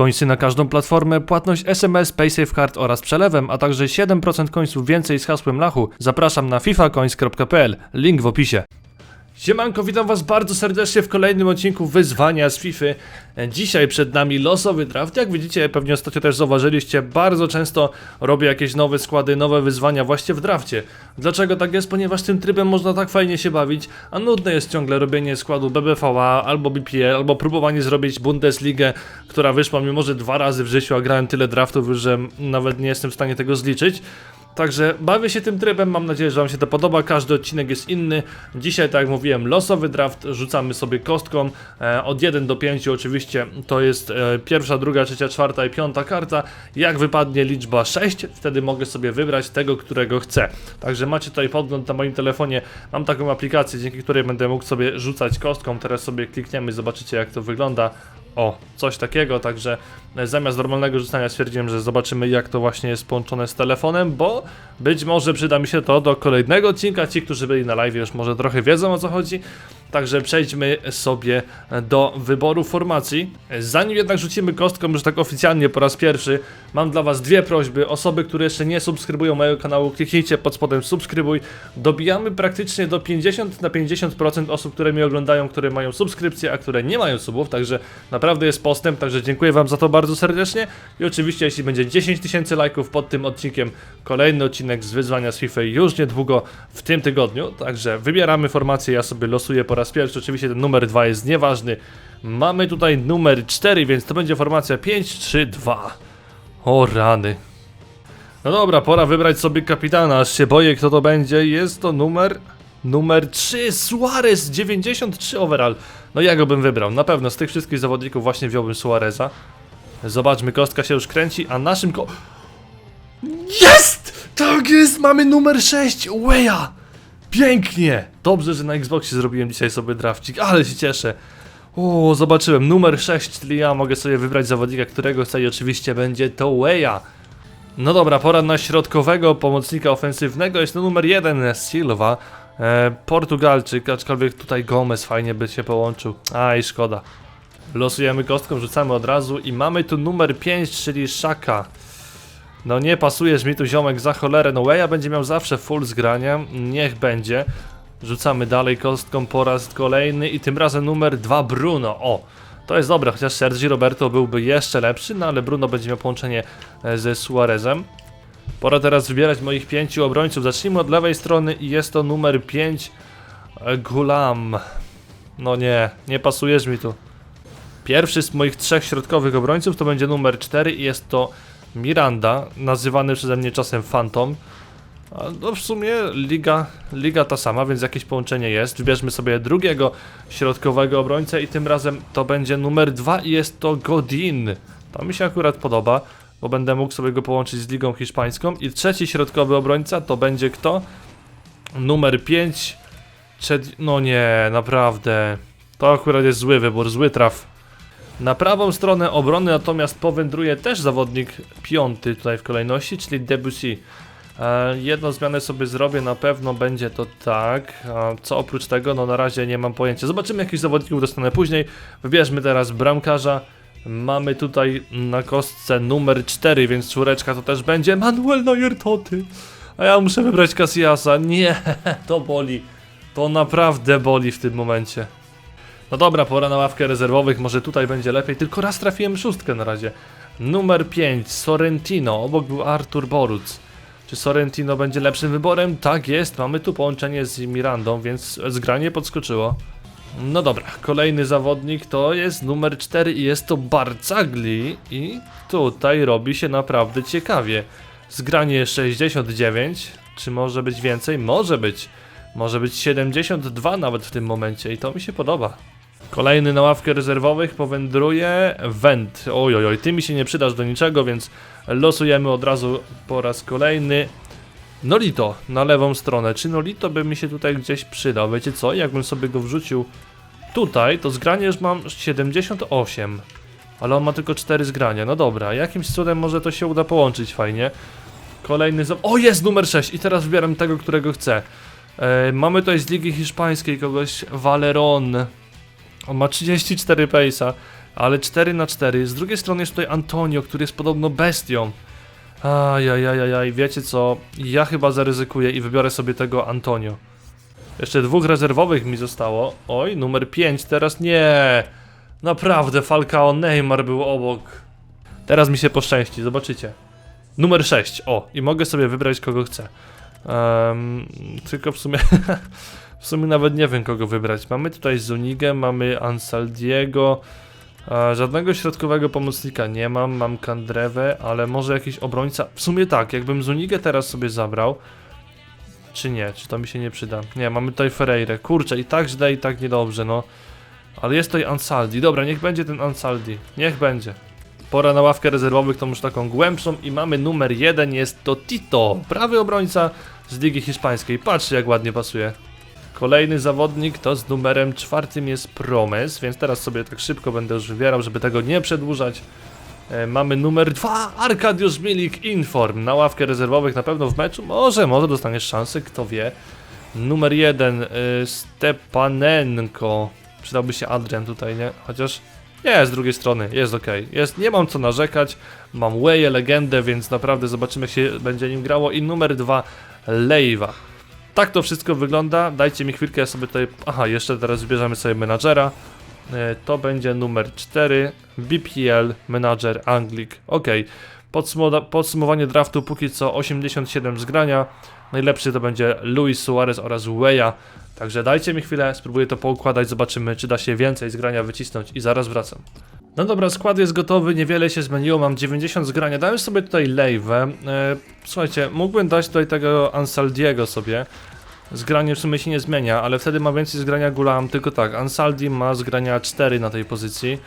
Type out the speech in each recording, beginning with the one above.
Końsy na każdą platformę, płatność SMS, PaySafeCard oraz przelewem, a także 7% końców więcej z hasłem Lachu. Zapraszam na fifacoins.pl, link w opisie. Siemanko, witam was bardzo serdecznie w kolejnym odcinku wyzwania z FIFA. Dzisiaj przed nami losowy draft. Jak widzicie, pewnie ostatnio też zauważyliście, bardzo często robię jakieś nowe składy, nowe wyzwania właśnie w drafcie. Dlaczego tak jest? Ponieważ tym trybem można tak fajnie się bawić, a nudne jest ciągle robienie składu BBVA albo BPL, albo próbowanie zrobić Bundesligę, która wyszła mi może dwa razy w życiu, a grałem tyle draftów że nawet nie jestem w stanie tego zliczyć. Także bawię się tym trybem, mam nadzieję, że Wam się to podoba. Każdy odcinek jest inny. Dzisiaj, tak jak mówiłem, losowy draft, rzucamy sobie kostką e, od 1 do 5. Oczywiście to jest e, pierwsza, druga, trzecia, czwarta i piąta karta. Jak wypadnie liczba 6, wtedy mogę sobie wybrać tego, którego chcę. Także macie tutaj podgląd na moim telefonie. Mam taką aplikację, dzięki której będę mógł sobie rzucać kostką. Teraz sobie klikniemy, zobaczycie jak to wygląda. O, coś takiego, także e, zamiast normalnego rzucania stwierdziłem, że zobaczymy jak to właśnie jest połączone z telefonem, bo być może przyda mi się to do kolejnego odcinka. Ci, którzy byli na live już może trochę wiedzą o co chodzi. Także przejdźmy sobie do wyboru formacji. Zanim jednak rzucimy kostką, już tak oficjalnie po raz pierwszy, mam dla Was dwie prośby. Osoby, które jeszcze nie subskrybują mojego kanału, kliknijcie pod spodem subskrybuj. Dobijamy praktycznie do 50 na 50% osób, które mnie oglądają, które mają subskrypcję, a które nie mają subów, także naprawdę jest postęp, także dziękuję Wam za to bardzo serdecznie. I oczywiście, jeśli będzie 10 tysięcy lajków pod tym odcinkiem, kolejny odcinek z wyzwania z FIFA już niedługo w tym tygodniu. Także wybieramy formację, ja sobie losuję po raz pierwszy. Oczywiście ten numer 2 jest nieważny. Mamy tutaj numer 4, więc to będzie formacja 5, 3, 2. O rany. No dobra, pora wybrać sobie kapitana, aż się boję kto to będzie. Jest to numer... Numer 3, Suarez, 93 overall. No ja go bym wybrał, na pewno z tych wszystkich zawodników właśnie wziąłbym Suareza. Zobaczmy, kostka się już kręci, a naszym ko... Jest! Tak jest, mamy numer 6, Weja! Pięknie! Dobrze, że na Xboxie zrobiłem dzisiaj sobie drafcik, ale się cieszę. O, zobaczyłem, numer 6, czyli ja mogę sobie wybrać zawodnika, którego chcę i oczywiście będzie to Weja. No dobra, pora na środkowego pomocnika ofensywnego, jest to numer 1, Silva. E, Portugalczyk, aczkolwiek tutaj Gomez fajnie by się połączył. A i szkoda. Losujemy kostką, rzucamy od razu i mamy tu numer 5, czyli Szaka. No nie pasujesz mi tu ziomek za cholerę, no Weja będzie miał zawsze full zgrania, niech będzie. Rzucamy dalej kostką po raz kolejny i tym razem numer 2 Bruno, o! To jest dobre, chociaż Sergi Roberto byłby jeszcze lepszy, no ale Bruno będzie miał połączenie e, ze Suarezem. Pora teraz wybierać moich pięciu obrońców. Zacznijmy od lewej strony i jest to numer 5 Gulam. No nie, nie pasujesz mi tu. Pierwszy z moich trzech środkowych obrońców to będzie numer 4 i jest to Miranda, nazywany przeze mnie czasem Phantom. No w sumie liga, liga ta sama, więc jakieś połączenie jest. Wybierzmy sobie drugiego środkowego obrońcę i tym razem to będzie numer 2 i jest to Godin. To mi się akurat podoba, bo będę mógł sobie go połączyć z ligą hiszpańską. I trzeci środkowy obrońca to będzie kto? Numer 5. Przed... No nie, naprawdę. To akurat jest zły wybór, zły traf. Na prawą stronę obrony natomiast powędruje też zawodnik piąty tutaj w kolejności, czyli Debussy. E, jedną zmianę sobie zrobię, na pewno będzie to tak. Co oprócz tego, no na razie nie mam pojęcia. Zobaczymy jakich zawodników dostanę później. Wybierzmy teraz bramkarza. Mamy tutaj na kostce numer 4, więc czwóreczka to też będzie Manuel Neuer Toty. A ja muszę wybrać Casillasa. Nie, to boli. To naprawdę boli w tym momencie. No dobra, pora na ławkę rezerwowych, może tutaj będzie lepiej, tylko raz trafiłem szóstkę na razie. Numer 5, Sorrentino, obok był Artur Boruc. Czy Sorrentino będzie lepszym wyborem? Tak jest, mamy tu połączenie z Mirandą, więc zgranie podskoczyło. No dobra, kolejny zawodnik to jest numer 4 i jest to Barcagli i tutaj robi się naprawdę ciekawie. Zgranie 69, czy może być więcej? Może być. Może być 72 nawet w tym momencie i to mi się podoba. Kolejny na ławkę rezerwowych powędruje Wend. Oj, oj, oj, ty mi się nie przydasz do niczego, więc losujemy od razu po raz kolejny. Nolito na lewą stronę. Czy Nolito by mi się tutaj gdzieś przydał? Wiecie co? Jakbym sobie go wrzucił tutaj, to zgranie już mam 78. Ale on ma tylko 4 zgrania. No dobra, jakimś cudem może to się uda połączyć fajnie. Kolejny. za- O, jest numer 6 i teraz wybieram tego, którego chcę. E, mamy tutaj z Ligi Hiszpańskiej kogoś Valeron. On ma 34 pace'a, ale 4 na 4 Z drugiej strony jest tutaj Antonio, który jest podobno bestią. Ajajajajaj, wiecie co? Ja chyba zaryzykuję i wybiorę sobie tego Antonio. Jeszcze dwóch rezerwowych mi zostało. Oj, numer 5, teraz nie. Naprawdę, Falcao Neymar był obok. Teraz mi się poszczęści, zobaczycie. Numer 6, o, i mogę sobie wybrać kogo chcę. Em, tylko w sumie, w sumie nawet nie wiem kogo wybrać. Mamy tutaj Zunigę, mamy Ansaldiego, żadnego środkowego pomocnika nie mam, mam Kandrewę, ale może jakiś obrońca. W sumie tak, jakbym Zunigę teraz sobie zabrał, czy nie, czy to mi się nie przyda. Nie, mamy tutaj Ferreira, kurczę, i tak źle, i tak niedobrze, no. Ale jest tutaj Ansaldi, dobra, niech będzie ten Ansaldi, niech będzie. Pora na ławkę rezerwowych, tą już taką głębszą i mamy numer jeden, jest to Tito, prawy obrońca z Ligi Hiszpańskiej. Patrzcie jak ładnie pasuje. Kolejny zawodnik to z numerem czwartym jest Promes, więc teraz sobie tak szybko będę już wybierał, żeby tego nie przedłużać. E, mamy numer dwa, Arkadiusz Milik Inform. Na ławkę rezerwowych na pewno w meczu, może, może dostaniesz szansę, kto wie. Numer jeden, y, Stepanenko. Przydałby się Adrian tutaj, nie? Chociaż nie, z drugiej strony, jest ok. Jest, nie mam co narzekać. Mam Way'ę, legendę, więc naprawdę zobaczymy, jak się będzie nim grało. I numer dwa, Leiva. Tak to wszystko wygląda. Dajcie mi chwilkę, ja sobie tutaj. Aha, jeszcze teraz wybierzemy sobie menadżera. E, To będzie numer 4, BPL, menadżer, Anglik. Ok. Podsumowanie draftu póki co 87 zgrania. Najlepszy to będzie Luis Suarez oraz Weya. Także dajcie mi chwilę, spróbuję to poukładać, zobaczymy czy da się więcej zgrania wycisnąć i zaraz wracam. No dobra, skład jest gotowy, niewiele się zmieniło, mam 90 zgrania, dałem sobie tutaj Lejwę. E, słuchajcie, mógłbym dać tutaj tego Ansaldiego sobie. Zgranie w sumie się nie zmienia, ale wtedy ma więcej zgrania Gulam, tylko tak, Ansaldi ma zgrania 4 na tej pozycji,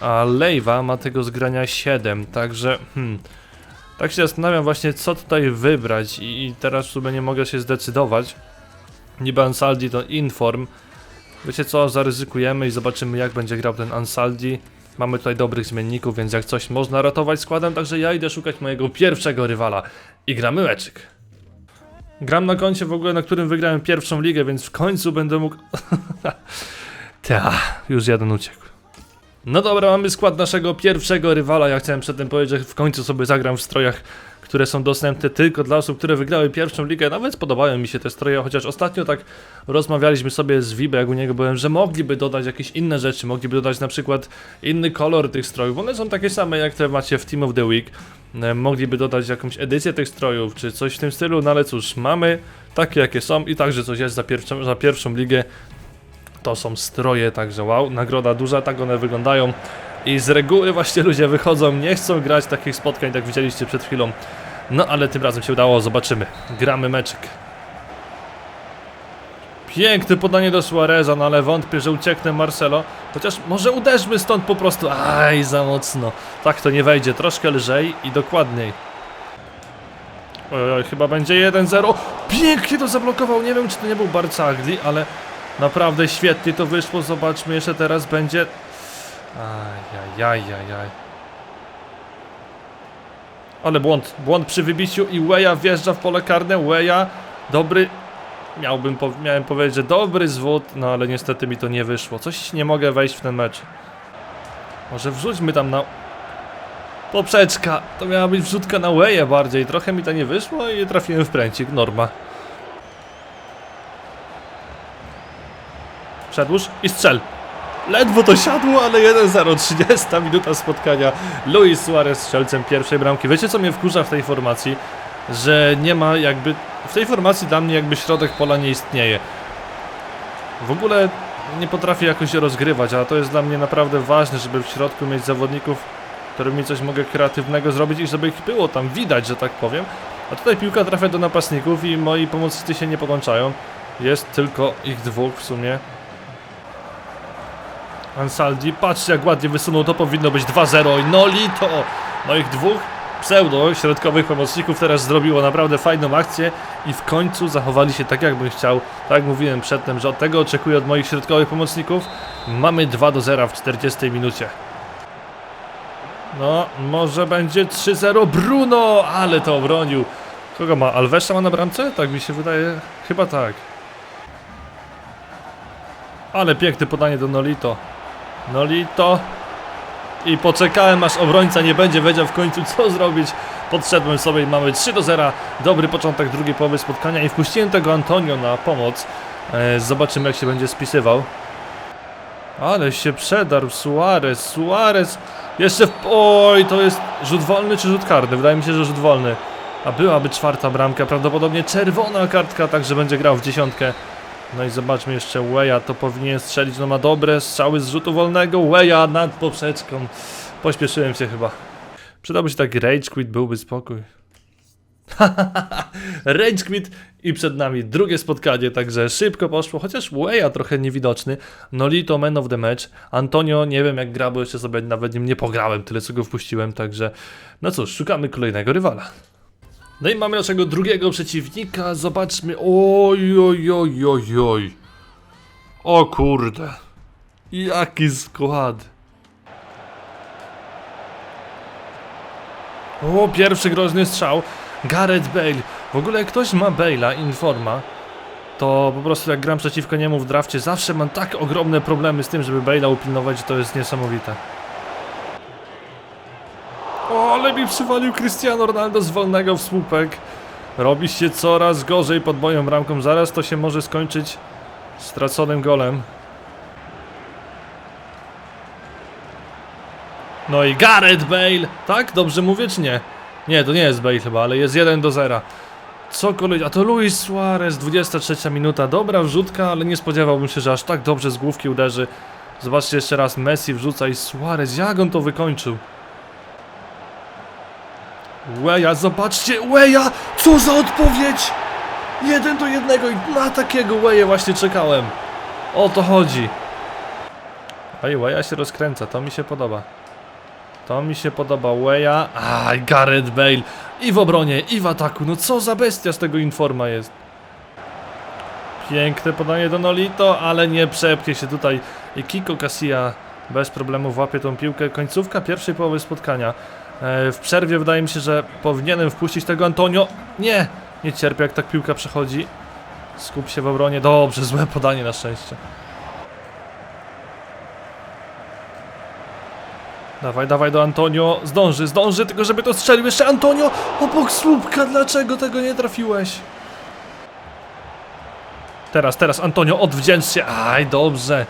a Lejwa ma tego zgrania 7, także hmm, tak się zastanawiam właśnie co tutaj wybrać i, teraz w sumie nie mogę się zdecydować. Niby Ansaldi to Inform. Wiecie co, zaryzykujemy i zobaczymy jak będzie grał ten Ansaldi. Mamy tutaj dobrych zmienników, więc jak coś można ratować składem, także ja idę szukać mojego pierwszego rywala i gramy meczyk. Gram na koncie w ogóle, na którym wygrałem pierwszą ligę, więc w końcu będę mógł... Ta, już jeden uciekł. No dobra, mamy skład naszego pierwszego rywala. Ja chciałem przedtem powiedzieć, że w końcu sobie zagram w strojach, które są dostępne tylko dla osób, które wygrały pierwszą ligę. Nawet podobają mi się te stroje, chociaż ostatnio tak rozmawialiśmy sobie z Vibe, jak u niego byłem, że mogliby dodać jakieś inne rzeczy, mogliby dodać na przykład inny kolor tych strojów. One są takie same jak te macie w Team of the Week. E, Mogliby dodać jakąś edycję tych strojów, czy coś w tym stylu, no ale cóż, mamy takie jakie są i także coś jest za pierwszą, za pierwszą ligę. To są stroje, także wow, nagroda duża, tak one wyglądają. I z reguły właśnie ludzie wychodzą, nie chcą grać takich spotkań, jak widzieliście przed chwilą. No ale tym razem się udało, zobaczymy. Gramy meczyk. Piękne podanie do Suareza, no ale wątpię, że ucieknę Marcelo. Chociaż może uderzmy stąd po prostu. Aj, za mocno. Tak to nie wejdzie, troszkę lżej i dokładniej. Oj, oj, chyba będzie 1-0. Pięknie to zablokował. Nie wiem, czy to nie był Barcagli, ale naprawdę świetnie to wyszło. Zobaczmy, jeszcze teraz będzie. Ajajajajaj. Ale błąd, błąd przy wybiciu i Weja wjeżdża w pole karne. Weja, dobry. Miałbym, miałem powiedzieć, że dobry zwód, no ale niestety mi to nie wyszło. Coś nie mogę wejść w ten mecz. Może wrzućmy tam na. Poprzeczka! To miała być wrzutka na Weję bardziej. Trochę mi to nie wyszło i trafiłem w pręcik. Norma. Przedłuż i strzel. Ledwo to siadło, ale 1-0, 30 minuta spotkania. Luis Suarez strzelcem pierwszej bramki. Wiecie co mnie wkurza w tej formacji? Że nie ma jakby... W tej formacji dla mnie jakby środek pola nie istnieje. W ogóle nie potrafię jakoś się rozgrywać, a to jest dla mnie naprawdę ważne, żeby w środku mieć zawodników, którymi coś mogę kreatywnego zrobić i żeby ich było tam widać, że tak powiem. A tutaj piłka trafia do napastników i moi pomocnicy się nie podłączają. Jest tylko ich dwóch w sumie. Ansaldi, patrzcie jak ładnie wysunął, to powinno być 2-0 i Nolito! Moich dwóch pseudo środkowych pomocników teraz zrobiło naprawdę fajną akcję i w końcu zachowali się tak jakbym chciał. Tak jak mówiłem przedtem, że od tego oczekuję od moich środkowych pomocników. Mamy 2 do 0 w 40 minucie. No, może będzie 3-0 Bruno, ale to obronił. Kogo ma? Alvesa ma na bramce? Tak mi się wydaje. Chyba tak. Ale piękne podanie do Nolito. Nolito. I poczekałem aż obrońca nie będzie wiedział w końcu co zrobić. Podszedłem sobie i mamy 3 do 0. Dobry początek drugiej połowy spotkania i wpuściłem tego Antonio na pomoc. E, zobaczymy jak się będzie spisywał. Ale się przedarł Suarez, Suarez. Jeszcze w... Oj, to jest rzut wolny czy rzut karny? Wydaje mi się, że rzut wolny. A byłaby czwarta bramka, prawdopodobnie czerwona kartka, także będzie grał w dziesiątkę. No i zobaczmy jeszcze Weja, to powinien strzelić, no ma dobre strzały z rzutu wolnego. Weja nad poprzeczką. Pośpieszyłem się chyba. Przydałby się taki rage quit, byłby spokój. Rage quit i przed nami drugie spotkanie, także szybko poszło, chociaż Weja trochę niewidoczny. Nolito man of the match. Antonio nie wiem jak gra, bo jeszcze sobie nawet nim nie pograłem, tyle co go wpuściłem, także no cóż, szukamy kolejnego rywala. No i mamy naszego drugiego przeciwnika, zobaczmy, oj, oj, oj, oj, oj. O kurde, jaki skład. O, pierwszy groźny strzał. Gareth Bale. W ogóle jak ktoś ma Bale'a, Informa, to po prostu jak gram przeciwko niemu w drafcie, zawsze mam tak ogromne problemy z tym, żeby Bale'a upilnować, że to jest niesamowite. O, ale mi przywalił Cristiano Ronaldo z wolnego w słupek. Robi się coraz gorzej pod moją bramką. Zaraz to się może skończyć straconym golem. No i Gareth Bale! Tak? Dobrze mówię czy nie? Nie, to nie jest Bale chyba, ale jest 1 do 0. Co kolej... A to Luis Suarez, 23 minuta. Dobra wrzutka, ale nie spodziewałbym się, że aż tak dobrze z główki uderzy. Zobaczcie jeszcze raz, Messi wrzuca i Suarez, jak on to wykończył? Weja, zobaczcie, Weja! Co za odpowiedź! Jeden do jednego i na takiego Weja właśnie czekałem. O to chodzi. Ej, Weja się rozkręca, to mi się podoba. To mi się podoba Weja. Aj, Gareth Bale. I w obronie, i w ataku. No co za bestia z tego informa jest. Piękne podanie do Nolito, ale nie przepchnie się tutaj. Kiko Casilla bez problemu łapie tą piłkę. Końcówka pierwszej połowy spotkania. E, w przerwie wydaje mi się, że powinienem wpuścić tego Antonio. Nie! Nie cierpię jak tak piłka przechodzi. Skup się w obronie. Dobrze, złe podanie na szczęście. Dawaj, dawaj do Antonio. Zdąży, zdąży, tylko żeby to strzelił jeszcze Antonio obok słupka. Dlaczego tego nie trafiłeś? Teraz, teraz Antonio, odwdzięcz się. Aj, dobrze.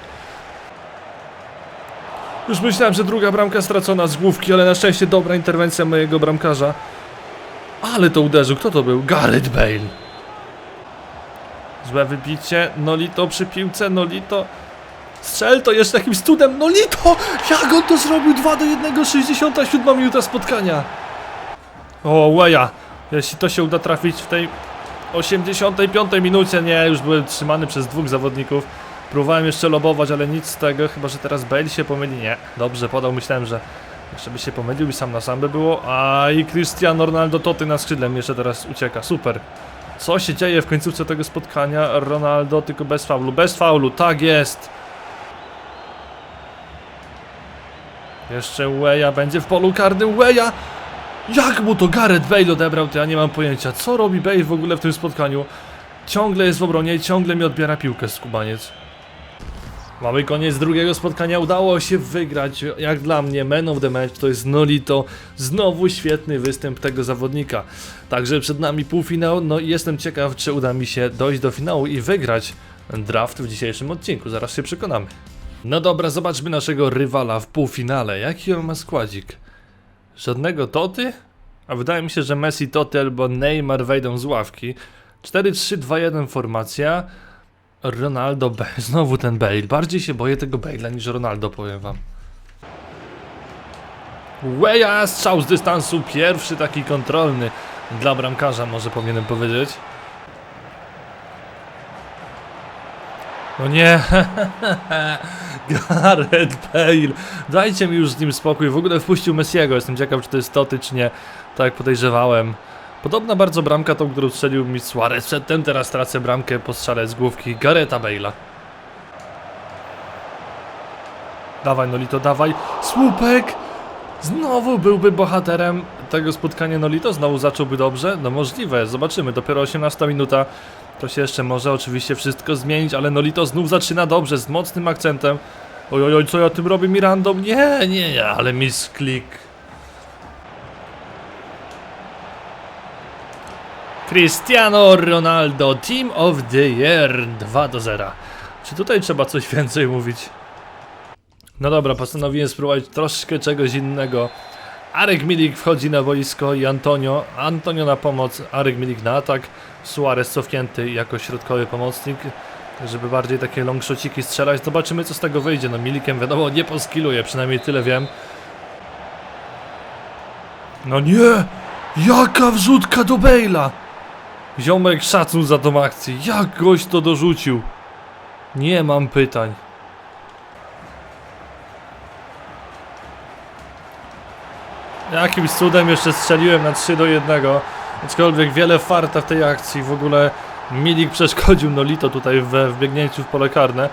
Już myślałem, że druga bramka stracona z główki, ale na szczęście dobra interwencja mojego bramkarza. Ale to uderzył. Kto to był? Gareth Bale. Złe wybicie. Nolito przy piłce. Nolito. Strzel to jeszcze jakimś cudem. Nolito! Jak on to zrobił? 2 do 1, 67 minuta spotkania. O, Weja. Jeśli to się uda trafić w tej 85 minucie. Nie, już byłem trzymany przez dwóch zawodników. Próbowałem jeszcze lobować, ale nic z tego, chyba że teraz Bale się pomyli. Nie, dobrze podał, myślałem, że jeszcze by się pomylił i sam na sam by było. A i Cristiano Ronaldo Toty na skrzydłem jeszcze teraz ucieka, super. Co się dzieje w końcówce tego spotkania? Ronaldo tylko bez faulu, bez faulu, tak jest. Jeszcze Weja będzie w polu karnym, Weja! Jak mu to Gareth Bale odebrał, to ja nie mam pojęcia. Co robi Bale w ogóle w tym spotkaniu? Ciągle jest w obronie i ciągle mi odbiera piłkę skubaniec. Mamy koniec drugiego spotkania, udało się wygrać, jak dla mnie, man of the match to jest Nolito, znowu świetny występ tego zawodnika. Także przed nami półfinał, no i jestem ciekaw, czy uda mi się dojść do finału i wygrać draft w dzisiejszym odcinku, zaraz się przekonamy. No dobra, zobaczmy naszego rywala w półfinale, jaki on ma składzik? Żadnego Toty? A wydaje mi się, że Messi, Toty albo Neymar wejdą z ławki. 4-3-2-1 formacja. Ronaldo B. Znowu ten Bale. Bardziej się boję tego Bale'a niż Ronaldo, powiem wam. Weja, strzał z dystansu. Pierwszy taki kontrolny dla bramkarza, może powinienem powiedzieć. No nie, Gareth Bale, dajcie mi już z nim spokój, w ogóle wpuścił Messiego, jestem ciekaw czy to jest Toty czy nie, tak podejrzewałem. Podobna bardzo bramka tą, którą strzelił mi Suarez przedtem, teraz tracę bramkę po strzale z główki Garetha Bale'a. Dawaj Nolito, dawaj, słupek! Znowu byłby bohaterem tego spotkania Nolito, znowu zacząłby dobrze? No możliwe, zobaczymy, dopiero 18 minuta, to się jeszcze może oczywiście wszystko zmienić, ale Nolito znów zaczyna dobrze, z mocnym akcentem. Oj, oj, oj, co ja tym robię, Mirando? Nie, nie, nie, ale misklik. Cristiano Ronaldo, Team of the Year 2 do 0. Czy tutaj trzeba coś więcej mówić? No dobra, postanowiłem spróbować troszkę czegoś innego. Arek Milik wchodzi na boisko i Antonio. Antonio na pomoc, Arek Milik na atak. Suarez cofnięty jako środkowy pomocnik, żeby bardziej takie longshotiki strzelać. Zobaczymy co z tego wyjdzie. No Milikiem wiadomo nie poskiluje, przynajmniej tyle wiem. No nie! Jaka wrzutka do Bale'a! Ziomek szacun za tą akcję. Jak goś to dorzucił? Nie mam pytań. Jakimś cudem jeszcze strzeliłem na 3 do 1. Aczkolwiek wiele farta w tej akcji. W ogóle Milik przeszkodził Nolito tutaj we wbiegnięciu w pole karne.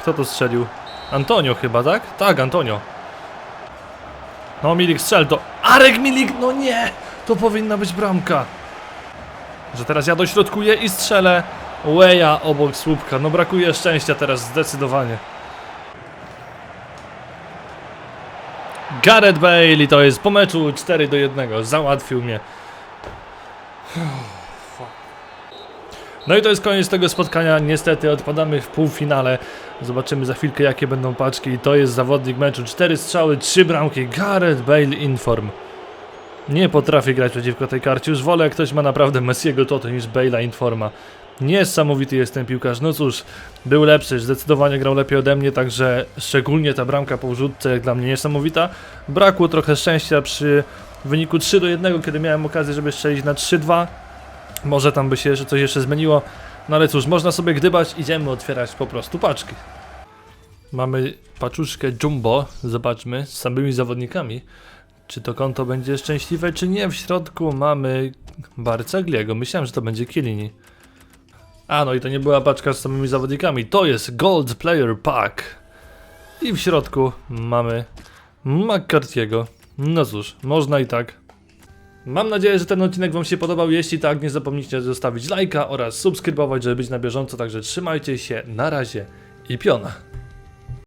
Kto to strzelił? Antonio chyba, tak? Tak, Antonio. No Milik strzel to. Arek Milik, no nie! To powinna być bramka. Że teraz ja dośrodkuję i strzelę. Weja obok słupka. No brakuje szczęścia teraz zdecydowanie. Gareth Bale i to jest po meczu 4 do 1. Załatwił mnie. No i to jest koniec tego spotkania. Niestety odpadamy w półfinale. Zobaczymy za chwilkę jakie będą paczki. I to jest zawodnik meczu. 4 strzały, 3 bramki. Gareth Bale Inform. Nie potrafię grać przeciwko tej karcie. Już wolę jak ktoś ma naprawdę Messiego Toto niż Bale'a Informa. Niesamowity jest ten piłkarz. No cóż, był lepszy, zdecydowanie grał lepiej ode mnie, także szczególnie ta bramka po wrzutce dla mnie niesamowita. Brakło trochę szczęścia przy wyniku 3 do 1, kiedy miałem okazję, żeby strzelić na 3-2. Może tam by się jeszcze coś jeszcze zmieniło. No ale cóż, można sobie gdybać, idziemy otwierać po prostu paczki. Mamy paczuszkę Jumbo, zobaczmy, z samymi zawodnikami. Czy to konto będzie szczęśliwe, czy nie? W środku mamy Barcagliego. Myślałem, że to będzie Kielini. A, no i to nie była paczka z samymi zawodnikami. To jest Gold Player Pack. I w środku mamy McCarthy'ego. No cóż, można i tak. Mam nadzieję, że ten odcinek Wam się podobał. Jeśli tak, nie zapomnijcie zostawić lajka oraz subskrybować, żeby być na bieżąco. Także trzymajcie się, na razie i piona.